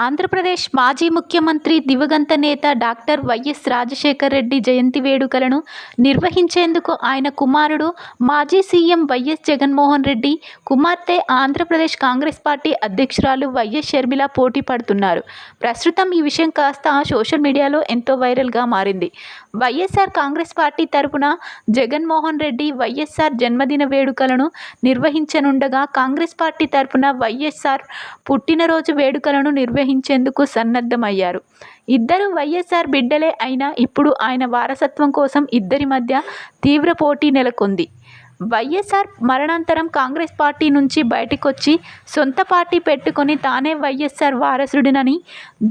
ఆంధ్రప్రదేశ్ మాజీ ముఖ్యమంత్రి దివంగత నేత డాక్టర్ వైఎస్ రాజశేఖర రెడ్డి జయంతి వేడుకలను నిర్వహించేందుకు ఆయన కుమారుడు మాజీ సీఎం వైఎస్ జగన్మోహన్ రెడ్డి కుమార్తె ఆంధ్రప్రదేశ్ కాంగ్రెస్ పార్టీ అధ్యక్షురాలు వైఎస్ షర్మిల పోటీ పడుతున్నారు. ప్రస్తుతం ఈ విషయం కాస్త సోషల్ మీడియాలో ఎంతో వైరల్గా మారింది. వైఎస్ఆర్ కాంగ్రెస్ పార్టీ తరపున జగన్మోహన్ రెడ్డి వైఎస్ఆర్ జన్మదిన వేడుకలను నిర్వహించనుండగా కాంగ్రెస్ పార్టీ తరపున వైఎస్ఆర్ పుట్టినరోజు వేడుకలను నిర్వహించేందుకు సన్నద్ధమయ్యారు. ఇద్దరు వైఎస్ఆర్ బిడ్డలే అయినా ఇప్పుడు ఆయన వారసత్వం కోసం ఇద్దరి మధ్య తీవ్ర పోటీ నెలకొంది. వైఎస్ఆర్ మరణాంతరం కాంగ్రెస్ పార్టీ నుంచి బయటకొచ్చి సొంత పార్టీ పెట్టుకొని తానే వైఎస్ఆర్ వారసుడినని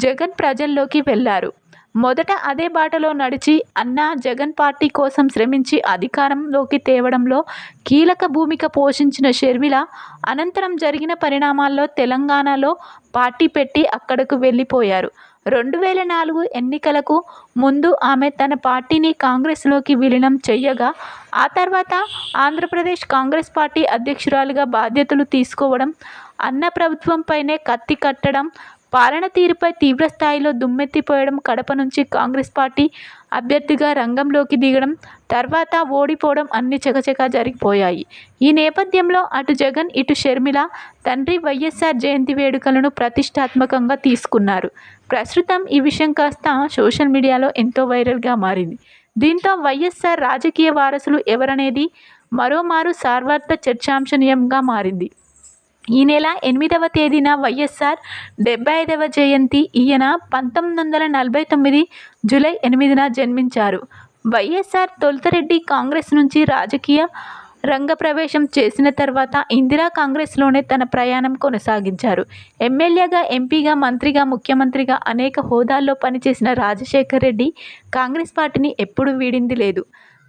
జగన్ ప్రజల్లోకి వెళ్ళారు మొదట అదే బాటలో నడిచి అన్నా జగన్ పార్టీ కోసం శ్రమించి అధికారంలోకి తేవడంలో కీలక భూమిక పోషించిన షర్మిల అనంతరం జరిగిన పరిణామాల్లో తెలంగాణలో పార్టీ పెట్టి అక్కడకు వెళ్ళిపోయారు. రెండు వేల నాలుగు ఎన్నికలకు ముందు ఆమె తన పార్టీని కాంగ్రెస్లోకి విలీనం చేయగా ఆ తర్వాత ఆంధ్రప్రదేశ్ కాంగ్రెస్ పార్టీ అధ్యక్షురాలుగా బాధ్యతలు తీసుకోవడం అన్న ప్రభుత్వంపైనే కత్తి కట్టడం పాలన తీరుపై తీవ్రస్థాయిలో దుమ్మెత్తిపోయడం కడప నుంచి కాంగ్రెస్ పార్టీ అభ్యర్థిగా రంగంలోకి దిగడం తర్వాత ఓడిపోవడం అన్ని చకచకా జరిగిపోయాయి. ఈ నేపథ్యంలో అటు జగన్ ఇటు షర్మిల తండ్రి వైఎస్ఆర్ జయంతి వేడుకలను ప్రతిష్టాత్మకంగా తీసుకున్నారు. ప్రస్తుతం ఈ విషయం కాస్త సోషల్ మీడియాలో ఎంతో వైరల్గా మారింది. దీంతో వైఎస్ఆర్ రాజకీయ వారసులు ఎవరనేది మరోమారు సార్వార్థ చర్చాంశనీయంగా మారింది. ఈ నెల ఎనిమిదవ తేదీన వైఎస్ఆర్ డెబ్బై ఐదవ జయంతి ఈయన పంతొమ్మిది వందల నలభై తొమ్మిది జూలై ఎనిమిదిన జన్మించారు. వైఎస్ఆర్ తొలుతరెడ్డి కాంగ్రెస్ నుంచి రాజకీయ రంగ ప్రవేశం చేసిన తర్వాత ఇందిరా కాంగ్రెస్లోనే తన ప్రయాణం కొనసాగించారు. ఎమ్మెల్యేగా ఎంపీగా మంత్రిగా ముఖ్యమంత్రిగా అనేక హోదాల్లో పనిచేసిన రాజశేఖర్ రెడ్డి కాంగ్రెస్ పార్టీని ఎప్పుడూ వీడింది లేదు.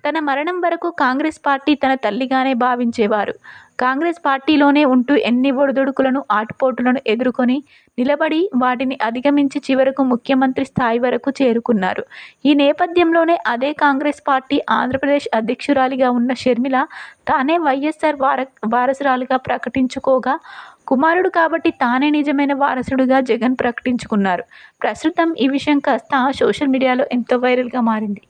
తన మరణం వరకు కాంగ్రెస్ పార్టీ తన తల్లిగానే భావించేవారు. కాంగ్రెస్ పార్టీలోనే ఉంటూ ఎన్ని ఒడిదుడుకులను ఆటుపోటులను ఎదుర్కొని నిలబడి వాటిని అధిగమించి చివరకు ముఖ్యమంత్రి స్థాయి వరకు చేరుకున్నారు. ఈ నేపథ్యంలోనే అదే కాంగ్రెస్ పార్టీ ఆంధ్రప్రదేశ్ అధ్యక్షురాలిగా ఉన్న షర్మిల తానే వైఎస్ఆర్ వార వారసురాలిగా ప్రకటించుకోగా కుమారుడు కాబట్టి తానే నిజమైన వారసుడుగా జగన్ ప్రకటించుకున్నారు. ప్రస్తుతం ఈ విషయం కాస్త సోషల్ మీడియాలో ఎంతో వైరల్గా మారింది.